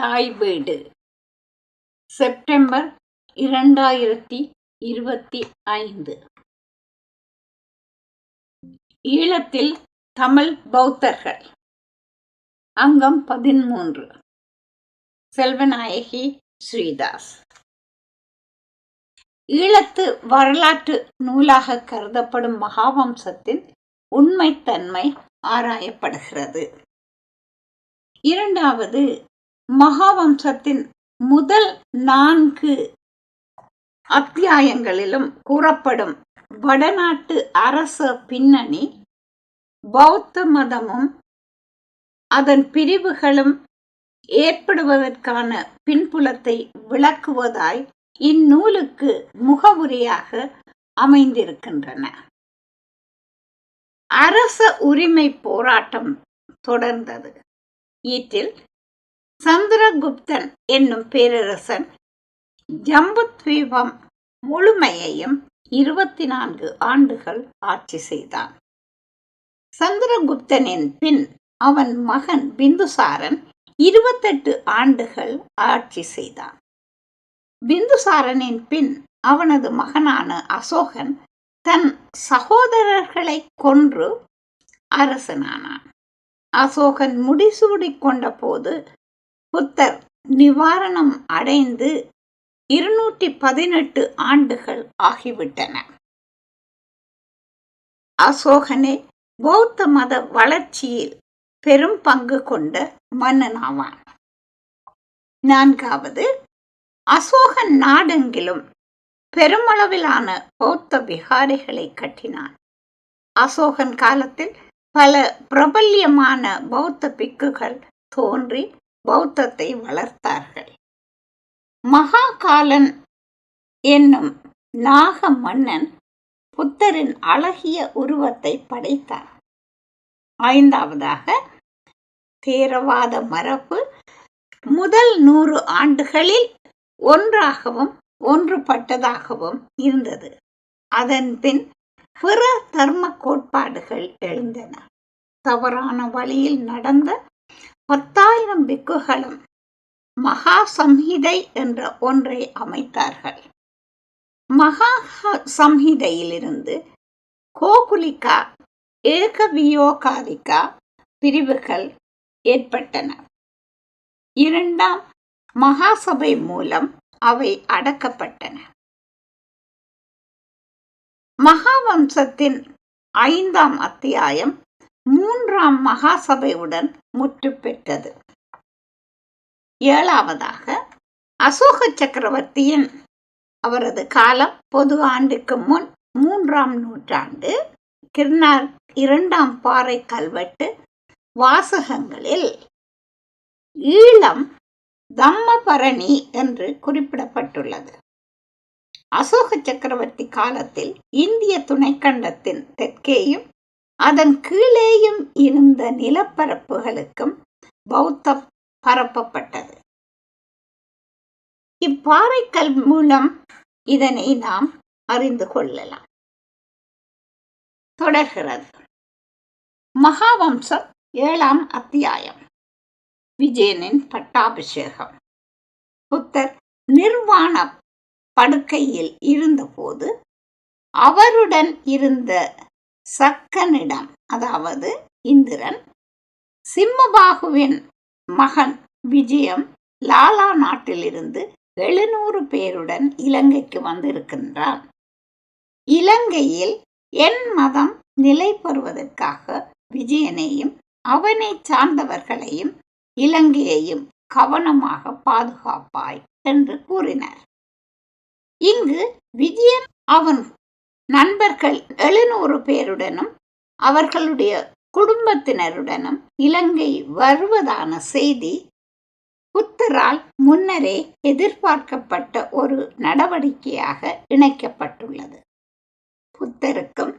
தாய் வீடு செப்டம்பர் இரண்டாயிரத்தி இருபத்தி ஐந்து. ஈழத்தில் தமிழ் பௌத்தர்கள். அங்கம் பதிமூன்று செல்வநாயகி ஸ்ரீதாஸ். ஈழத்து வரலாற்று நூலாக கருதப்படும் மகாவம்சத்தின் உண்மைத்தன்மை ஆராயப்படுகிறது. இரண்டாவது மகாவம்சத்தின் முதல் நான்கு அத்தியாயங்களிலும் கூறப்படும் வடநாட்டு அரச பின்னணி பௌத்த மதமும் அதன் பிரிவுகளும் ஏற்படுவதற்கான பின்புலத்தை விளக்குவதாய் இந்நூலுக்கு முகவுரையாக அமைந்திருக்கின்றன. அரச உரிமை போராட்டம் தொடர்ந்தது. ஈட்டில் சந்திரகுப்தன் என்னும் பேரரசன் ஜம்புத்வீபம் முழுமையையும் இருபத்தி நான்கு ஆண்டுகள் ஆட்சி செய்தான். சந்திரகுப்தனின் பின் அவன் மகன் பிந்துசாரன் இருபத்தெட்டு ஆண்டுகள் ஆட்சி செய்தான். பிந்துசாரனின் பின் அவனது மகனான அசோகன் தன் சகோதரர்களை கொன்று அரசனானான். அசோகன் முடிசூடிக் கொண்ட போது புத்தர் நிவாரணம் அடைந்து இருநூற்றி பதினெட்டு ஆண்டுகள் ஆகிவிட்டன. அசோகனே பௌத்த மத வளர்ச்சியில் பெரும் பங்கு கொண்ட மன்னனாவான் நான்காவது அசோகன் நாடெங்கிலும் பெருமளவிலான பௌத்த விகாரைகளை கட்டினான். அசோகன் காலத்தில் பல பிரபல்யமான பௌத்த பிக்குகள் தோன்றி பௌத்தத்தை வளர்த்தார்கள். மகாகாலன் என்னும் நாக மன்னன் புத்தரின் அழகிய உருவத்தை படைத்தார் ஐந்தாவதாக தேரவாத மரபு முதல் நூறு ஆண்டுகளில் ஒன்றாகவும் ஒன்றுபட்டதாகவும் இருந்தது. அதன் பின் பிற தர்ம கோட்பாடுகள் எழுந்தன. தவறான வழியில் நடந்த பத்தாயிரம் பிக்குகளும் மகா சம்ஹிதை என்ற ஒன்றை அமைத்தார்கள். மகா சம்ஹிதையிலிருந்து கோகுலிகா ஏகவியோகாதிகா பிரிவுகள் ஏற்பட்டன. இரண்டாம் மகாசபை மூலம் அவை அடக்கப்பட்டன. மகாவம்சத்தின் ஐந்தாம் அத்தியாயம் மூன்றாம் மகாசபையுடன் முற்று பெற்றது ஏழாவதாக அசோக சக்கரவர்த்தியின் அவரது காலம் பொது ஆண்டுக்கு முன் மூன்றாம் நூற்றாண்டு கிருணார் இரண்டாம் பாறை கல்வெட்டு வாசகங்களில் ஈழம் தம்மபரணி என்று குறிப்பிடப்பட்டுள்ளது. அசோக சக்கரவர்த்தி காலத்தில் இந்திய துணைக்கண்டத்தின் தெற்கேயும் அதன் கீழேயும் இருந்த நிலப்பரப்புகளுக்கும் பௌத்தம் பரப்பப்பட்டது. இப்பாறைக்கல் மூலம் இதனை நாம் அறிந்து கொள்ளலாம். தொடர்கிறது. மகாவம்சம் ஏழாம் அத்தியாயம். விஜயனின் பட்டாபிஷேகம். புத்தர் நிர்வாண படுக்கையில் இருந்தபோது அவருடன் இருந்த சக்கனிடம் அதாவது இந்திரன் சிம்மபாகுவின் மகன் விஜயம் லாலா நாட்டிலிருந்து எழுநூறு பேருடன் இலங்கைக்கு வந்திருக்கின்றான் இலங்கையில் என் மதம் நிலை பெறுவதற்காக விஜயனையும் அவனை சார்ந்தவர்களையும் இலங்கையையும் கவனமாக பாதுகாப்பாய் என்று கூறினார். இங்கு விஜயன் அவன் நண்பர்கள் எழுநூறு பேருடனும் அவர்களுடைய குடும்பத்தினருடனும் இலங்கை வருவதான செய்தி புத்தரால் முன்னரே எதிர்பார்க்கப்பட்ட ஒரு நடவடிக்கையாக இணைக்கப்பட்டுள்ளது. புத்தருக்கும்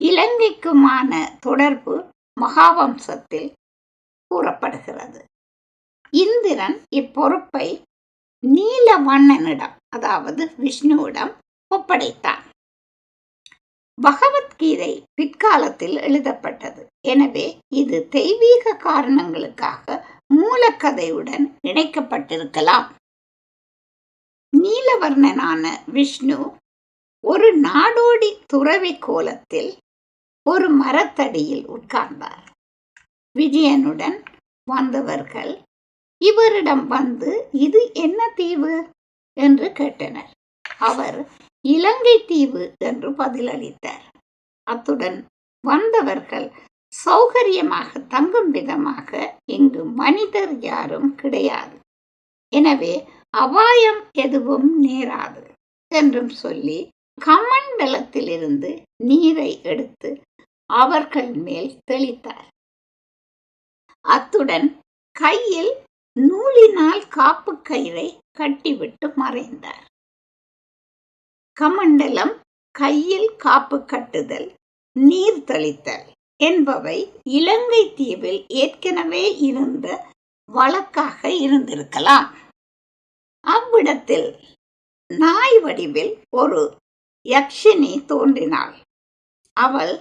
இலங்கைக்குமான தொடர்பு மகாவம்சத்தில் கூறப்படுகிறது. இந்திரன் இப்பொறுப்பை நீலவண்ணனிடம் அதாவது விஷ்ணுவிடம் ஒப்படைத்தான். பகவத்கீதை பிற்காலத்தில் எழுதப்பட்டது. எனவே இது தெய்வீக காரணங்களுக்காக மூலக்கதையுடன் இணைக்கப்பட்டிருக்கலாம். நீலவர்ணனான விஷ்ணு ஒரு நாடோடி துறவி கோலத்தில் ஒரு மரத்தடியில் உட்கார்ந்தார். விஜயனுடன் வந்தவர்கள் இவரிடம் வந்து இது என்ன தீவு? என்று கேட்டனர். அவர் இலங்கை தீவு என்று பதிலளித்தார். அத்துடன் வந்தவர்கள் சௌகரியமாக தங்கும் விதமாக இங்கு மனிதர் யாரும் கிடையாது. எனவே அபாயம் எதுவும் நேராது என்றும் சொல்லி கமண்டலத்திலிருந்து நீரை எடுத்து அவர்கள் மேல் தெளித்தார். அத்துடன் கையில் நூலினால் காப்பு கயிறை கட்டிவிட்டு மறைந்தார். கமண்டலம் கையில் காப்பு கட்டுதல் நீர் தெளித்தல் என்பவை இலங்கை தீவில் ஏற்கனவே இருந்த வழக்காக இருந்திருக்கலாம். அவ்விடத்தில் நாய் வடிவில் ஒரு யக்ஷினி தோன்றினாள். அவள்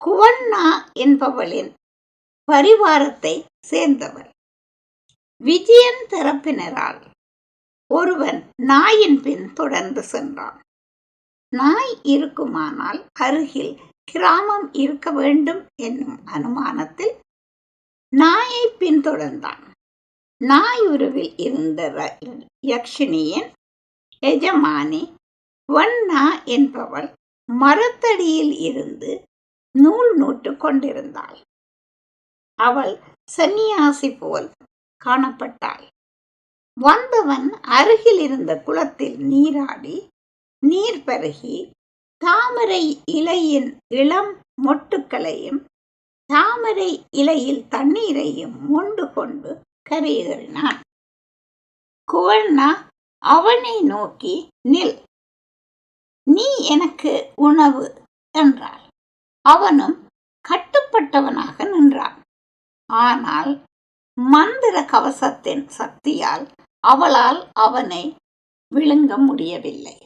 குவண்ணா என்பவளின் பரிவாரத்தை சேர்ந்தவள். விஜயன் தரப்பினரால் ஒருவன் நாயின் பின் தொடர்ந்து சென்றான். நாய் இருக்குமானால் அருகில் கிராமம் இருக்க வேண்டும் என்னும் அனுமானத்தில் நாயை பின்தொடர்ந்தான். நாய் உருவில் இருந்த யக்ஷினியின் எஜமானி வன்னா என்பவள் மரத்தடியில் இருந்து நூல் நூட்டு கொண்டிருந்தாள். அவள் சன்னியாசி போல் காணப்பட்டாள். வந்தவன் அருகில் இருந்த குளத்தில் நீராடி நீர் பருகி தாமரை இலையின் இளம் மொட்டுக்களையும் தாமரை இலையில் தண்ணீரையும் மொண்டு கொண்டு கரையேறினான் குவண்ணா அவனை நோக்கி நில். நீ எனக்கு உணவு என்றாள். அவனும் கட்டுப்பட்டவனாக நின்றான். ஆனால் மந்திர கவசத்தின் சக்தியால் அவளால் அவனை விழுங்க முடியவில்லை.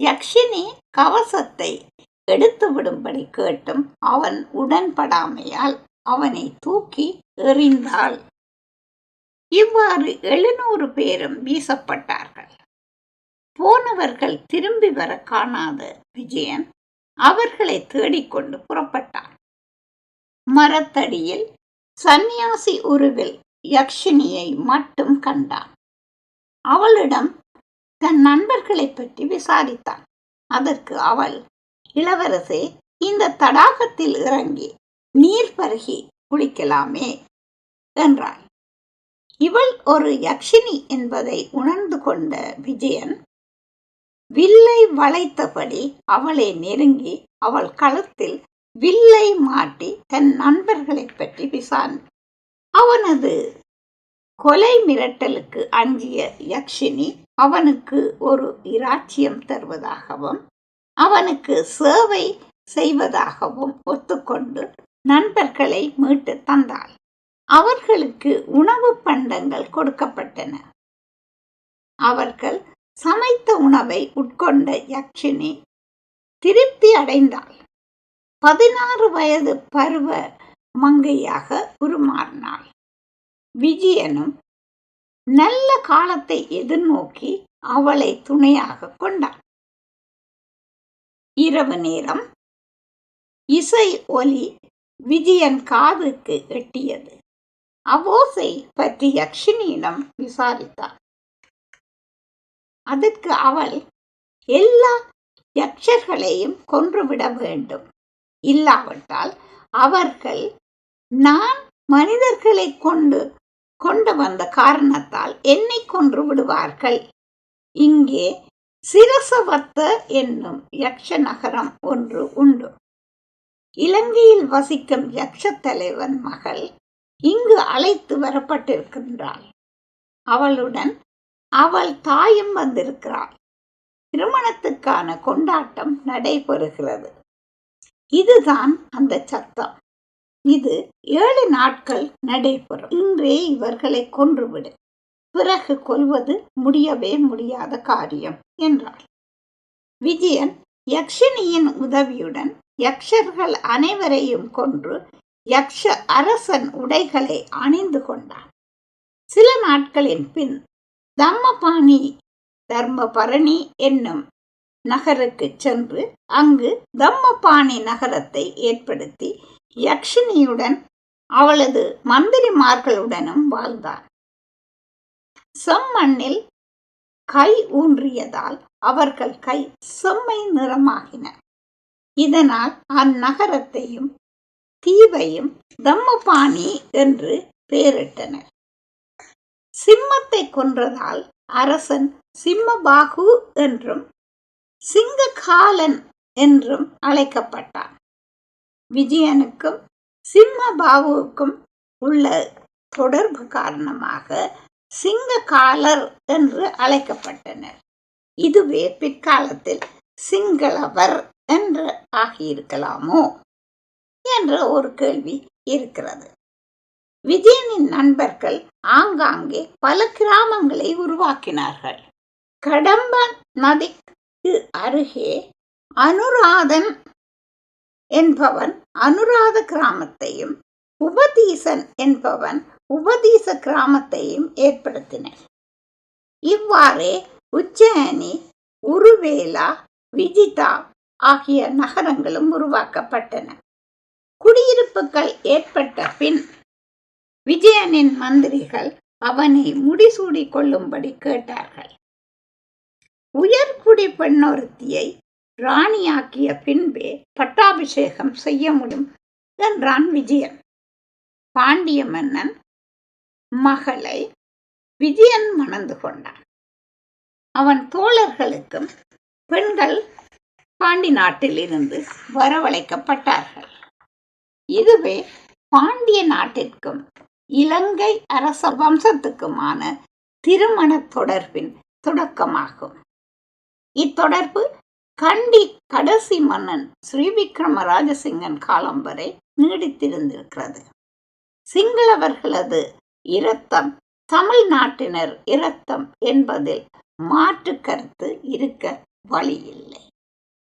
யக்ஷினி கவசத்தை எடுத்து விடும்படி கேட்டும் அவன் உடன்படாமையால் அவனை தூக்கி எறிந்தாள். இவ்வாறு எழுநூறு பேரும் வீசப்பட்டார்கள். போனவர்கள் திரும்பி வர காணாத விஜயன் அவர்களை தேடிக்கொண்டு புறப்பட்டான். மரத்தடியில் சந்நியாசி உருவில் யக்ஷினியை மட்டும் கண்டான். அவளிடம் தன் நண்பர்களைப் பற்றி விசாரித்தான். அதற்கு அவள் இளவரசே இந்த தடாகத்தில் இறங்கி நீர் பருகி குளிக்கலாமே என்றாள். இவள் ஒரு யக்ஷினி என்பதை உணர்ந்து கொண்ட விஜயன் வில்லை வளைத்தபடி அவளை நெருங்கி அவள் களத்தில் வில்லை மாட்டி தன் நண்பர்களை பற்றி விசாரி அவனது கொலை மிரட்டலுக்கு அஞ்சிய யக்ஷினி அவனுக்கு ஒரு இராச்சியம் தருவதாகவும் அவனுக்கு சேவை செய்வதாகவும் ஒத்துக்கொண்டு நண்பர்களை மீட்டு தந்தாள். அவர்களுக்கு உணவு பண்டங்கள் கொடுக்கப்பட்டன. அவர்கள் சமைத்த உணவை உட்கொண்ட யக்ஷினி திருப்தி அடைந்தாள். பதினாறு வயது பருவ மங்கையாக உருமாறினாள். விஜயனும் நல்ல காலத்தை எதிர்நோக்கி அவளை துணையாக கொண்டான் இரவு நேரம். இசை ஒலி விஜயன் காதுக்கு எட்டியது. அவோசை பற்றி யக்ஷினியிடம் விசாரித்தார் அதற்கு அவள் எல்லா யக்ஷர்களையும் கொன்றுவிட வேண்டும். இல்லாவிட்டால் அவர்கள் நான் மனிதர்களை கொண்டு கொண்டு வந்த காரணத்தால் என்னை கொன்று விடுவார்கள். இங்கே சிரசவத்த என்னும் யக்ஷ நகரம் ஒன்று உண்டு. இலங்கையில் வசிக்கும் யக்ஷ தலைவன் மகள் இங்கு அழைத்து வரப்பட்டிருக்கின்றாள். அவளுடன் அவள் தாயும் வந்திருக்கிறாள். திருமணத்துக்கான கொண்டாட்டம் நடைபெறுகிறது. இதுதான் அந்த சத்தம். இது ஏழு நாட்கள் நடைபெறும். இன்றே இவர்களை கொன்றுவிடு. பிறகு கொல்வது முடியவே முடியாத காரியம் என்றாள். விஜயன் யக்ஷினியின் உதவியுடன் யக்ஷர்கள் அனைவரையும் கொன்று யக்ஷ அரசன் உடைகளை அணிந்து கொண்டான். சில நாட்களின் பின் தம்மபாணி தர்மபரணி என்னும் நகருக்கு சென்று அங்கு தம்மபாணி நகரத்தை ஏற்படுத்தி யக்ஷினியுடன் அவளது மந்திரிமார்களுடனும் வாழ்ந்தார் செம்மண்ணில் கை ஊன்றியதால் அவர்கள் கை செம்மை நிறமாகின. இதனால் அந்நகரத்தையும் தீவையும் தம்மபாணி என்று பெயரிட்டனர். சிம்மத்தை கொன்றதால் அரசன் சிம்மபாகு என்றும் சிங்ககாலன் என்றும் அழைக்கப்பட்டான். விஜயனுக்கும் சிம்மபாபுவுக்கும் உள்ள தொடர்பு காரணமாக சிங்ககாலர் என்று அழைக்கப்பட்டனர். இதுவே பிற்காலத்தில் சிங்களவர் என்று ஆகியிருக்கலாமோ என்ற ஒரு கேள்வி இருக்கிறது. விஜயனின் நண்பர்கள் ஆங்காங்கே பல கிராமங்களை உருவாக்கினார்கள். கடம்ப நதிக்கு அருகே அனுராதன் என்பவன் அனுராத கிராமத்தையும் உபதீசன் என்பவன் உபதீச கிராமத்தையும் ஏற்படுத்தினர் இவ்வாறே உச்சயனி உருவேலா விஜிதா ஆகிய நகரங்களும் உருவாக்கப்பட்டன. குடியிருப்புகள் ஏற்பட்ட பின் விஜயனின் மந்திரிகள் அவனை முடிசூடி கொள்ளும்படி கேட்டார்கள். உயர்குடி பெண்ணொருத்தியை ராணியாக்கிய பின்பே பட்டாபிஷேகம் செய்ய முடியும் என்றான் விஜயன். பாண்டிய மன்னன் மகளை விஜயன் மணந்து கொண்டான். அவன் தோழர்களுக்கும் பெண்கள் பாண்டி நாட்டில் இருந்து வரவழைக்கப்பட்டார்கள். இதுவே பாண்டிய நாட்டிற்கும் இலங்கை அரச வம்சத்துக்குமான திருமண தொடர்பின் தொடக்கமாகும். இத்தொடர்பு கண்டி கடைசி மன்னன் ஸ்ரீவிக்ரம ராஜசிங்கன் காலம் வரை நீடித்திருந்திருக்கிறது. சிங்களவர்களது இரத்தம் தமிழ்நாட்டினர் இரத்தம் என்பதில் மாற்று கருத்து இருக்க வழியில்லை.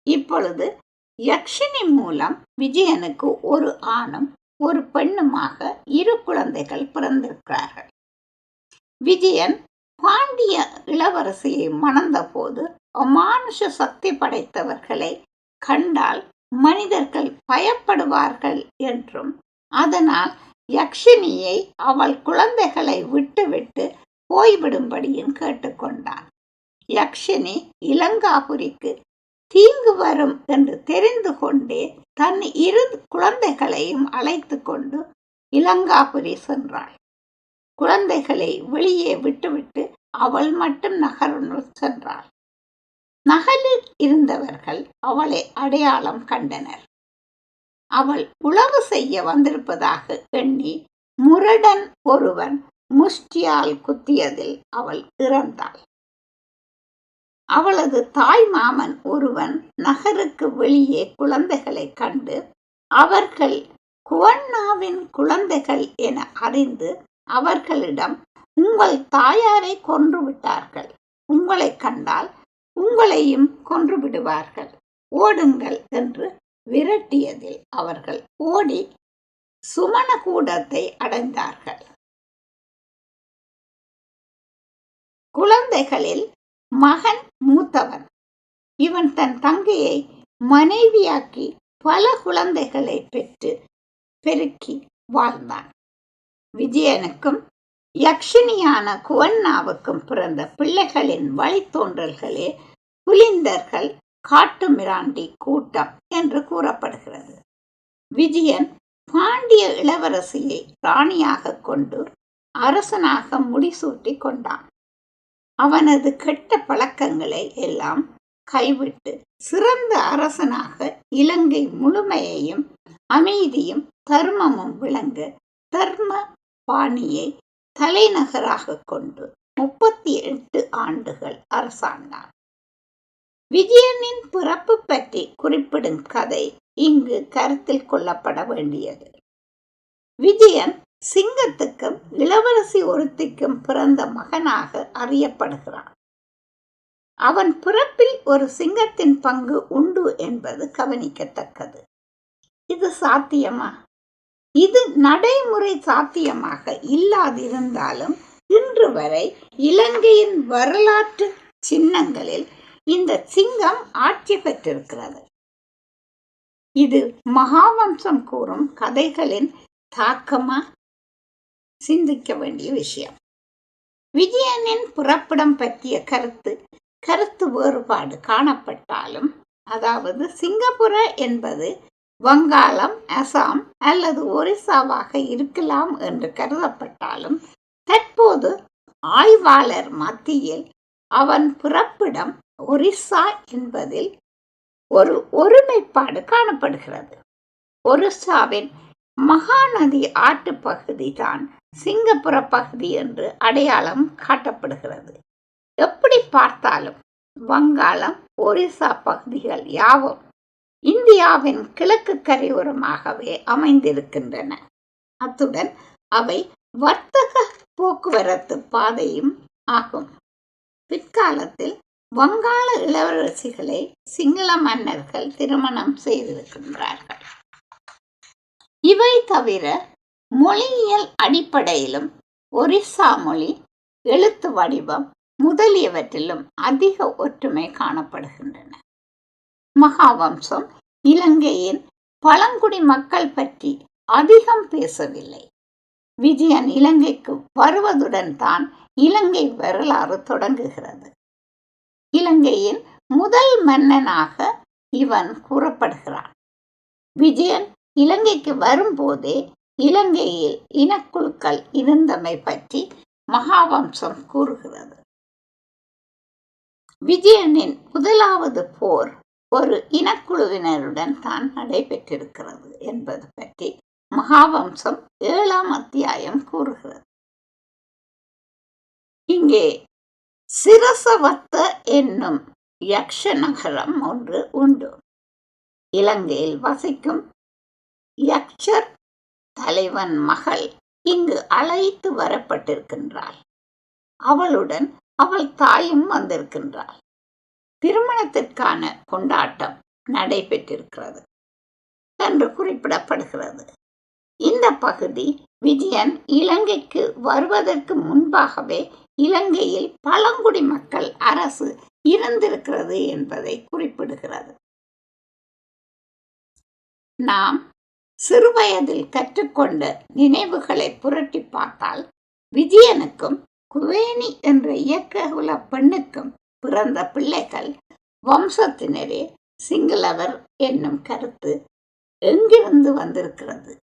இப்பொழுது யக்ஷினி மூலம் விஜயனுக்கு ஒரு ஆணும் ஒரு பெண்ணுமாக இரு குழந்தைகள் பிறந்திருக்கிறார்கள். விஜயன் பாண்டிய இளவரசியை மணந்த போது அமானுஷ சக்தி படைத்தவர்களை கண்டால் மனிதர்கள் பயப்படுவார்கள் என்றும் அதனால் யக்ஷினியை அவள் குழந்தைகளை விட்டுவிட்டு போய்விடும்படியும் கேட்டுக்கொண்டான். யக்ஷினி இலங்காபுரிக்கு தீங்கு வரும் என்று தெரிந்து கொண்டே தன் இரு குழந்தைகளையும் அழைத்து கொண்டு இலங்காபுரி சென்றாள். குழந்தைகளை வெளியே விட்டுவிட்டு அவள் மட்டும் நகருள் சென்றாள். நகலில் இருந்தவர்கள் அவளை அடையாளம் கண்டனர். அவள் உழவு செய்ய வந்திருப்பதாக எண்ணி முரடன் ஒருவன் முஷ்டியால் குத்தியதில் அவள் இறந்தாள். அவளது தாய் மாமன் ஒருவன் நகருக்கு வெளியே குழந்தைகளை கண்டு அவர்கள் குவண்ணாவின் குழந்தைகள் என அறிந்து அவர்களிடம் உங்கள் தாயாரை கொன்று விட்டார்கள். உங்களை கண்டால் உங்களையும் கொன்று விடுவார்கள். ஓடுங்கள் என்று விரட்டியதில் அவர்கள் ஓடி சுமணகூடத்தை அடைந்தார்கள். குழந்தைகளில் மகன் மூத்தவன். இவன் தன் தங்கையை மனைவியாக்கி பல குழந்தைகளை பெற்று பெருக்கி வாழ்ந்தான். விஜயனுக்கும் யக்ஷினியான குவன்னாவுக்கும் பிறந்த பிள்ளைகளின் வழித்தோன்றல்களே புலிந்தர்கள் காட்டு மிராண்டி கூட்டம் என்று கூறப்படுகிறது. விஜயன் பாண்டிய இளவரசியை ராணியாக கொண்டு அரசனாக முடிசூட்டி கொண்டான். அவனது கெட்ட பழக்கங்களை எல்லாம் கைவிட்டு சிறந்த அரசனாக இலங்கை முழுமையையும் அமைதியும் தர்மமும் விளங்க தர்ம பாணியை தலைநகராக கொண்டு முப்பத்தி எட்டு ஆண்டுகள் அரசாண்டான். விஜயனின் பிறப்பு பற்றி குறிப்பிடும் கதை இங்கு கருத்தில் கொள்ளப்பட வேண்டியது. விஜயன் சிங்கத்துக்கும் இளவரசி ஒருத்திக்கும் பிறந்த மகனாக அறியப்படுகிறான். அவன் பிறப்பில் ஒரு சிங்கத்தின் பங்கு உண்டு என்பது கவனிக்கத்தக்கது. இது சாத்தியமா? இது நடைமுறை சாத்தியமாக இல்லாதிருந்தாலும் இன்று வரை இலங்கையின் வரலாற்று சின்னங்களில் இந்த சிங்கம் ஆட்சி பெற்றிருக்கிறது. இது மகாவம்சம் கூறும் கதைகளின் தாக்கமா சிந்திக்க வேண்டிய விஷயம். விஜயனின் புறப்படம் பற்றிய கருத்து கருத்து வேறுபாடு காணப்பட்டாலும் அதாவது சிங்கப்புர என்பது வங்காளம் அசாம் அல்லது ஒரிசாவாக இருக்கலாம் என்று கருதப்பட்டாலும் தற்போது ஆய்வாளர் மத்தியில் அவன் புறப்பிடம் ஒரிசா என்பதில் ஒரு ஒருமைப்பாடு காணப்படுகிறது. ஒரிசாவின் மகாநதி ஆட்டு பகுதி தான் சிங்கப்புற பகுதி என்று அடையாளம் காட்டப்படுகிறது. எப்படி பார்த்தாலும் வங்காளம் ஒரிசா பகுதிகள் யாவும் இந்தியாவின் கிழக்கு கரையோரமாகவே அமைந்திருக்கின்றன. அத்துடன் அவை வர்த்தக போக்குவரத்து பாதையும் ஆகும். பிற்காலத்தில் வங்காள இளவரசிகளை சிங்கள மன்னர்கள் திருமணம் செய்திருக்கின்றார்கள். இவை தவிர மொழியியல் அடிப்படையிலும் ஒரிசா மொழி எழுத்து வடிவம் முதலியவற்றிலும் அதிக ஒற்றுமை காணப்படுகின்றன. மகாவம்சம் இலங்கையின் பழங்குடி மக்கள் பற்றி அதிகம் பேசவில்லை. விஜயன் இலங்கைக்கு வருவதுடன் தான் இலங்கை வரலாறு தொடங்குகிறது. இலங்கையின் முதல் மன்னனாக இவன் கூறப்படுகிறான். விஜயன் இலங்கைக்கு வரும்போதே இலங்கையில் இனக்குழுக்கள் இருந்தமை பற்றி மகாவம்சம் கூறுகிறது. விஜயனின் முதலாவது போர் ஒரு இனக்குழுவினருடன் தான் நடைபெற்றிருக்கிறது என்பது பற்றி மகாவம்சம் ஏழாம் அத்தியாயம் கூறுகிறது. இங்கே சிரசவத்த என்னும் யக்ஷ நகரம் ஒன்று உண்டு. இலங்கையில் வசிக்கும் யக்ஷர் தலைவன் மகள் இங்கு அழைத்து வரப்பட்டிருக்கின்றாள். அவளுடன் அவள் தாயும் வந்திருக்கின்றாள். திருமணத்திற்கான கொண்டாட்டம் நடைபெற்றிருக்கிறது என்று குறிப்பிடப்படுகிறது. இந்த பகுதி விஜயன் இலங்கைக்கு வருவதற்கு முன்பாகவே இலங்கையில் பழங்குடி மக்கள் அரசு இருந்திருக்கிறது என்பதை குறிப்பிடுகிறது. நாம் சிறுவயதில் கற்றுக்கொண்ட நினைவுகளை புரட்டி பார்த்தால் விஜயனுக்கும் குவேனி என்ற இயக்ககுல பெண்ணுக்கும் பிறந்த பிள்ளைகள் வம்சத்தினரே சிங்களவர் என்னும் கருத்து எங்கிருந்து வந்திருக்கிறது?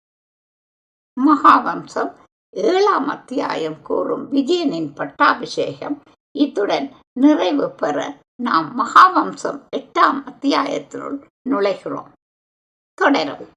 மகாவம்சம் ஏழாம் அத்தியாயம் கூறும் விஜயனின் பட்டாபிஷேகம். இத்துடன் நிறைவு பெற நாம் மகாவம்சம் எட்டாம் அத்தியாயத்தினுள் நுழைகிறோம். தொடரும்.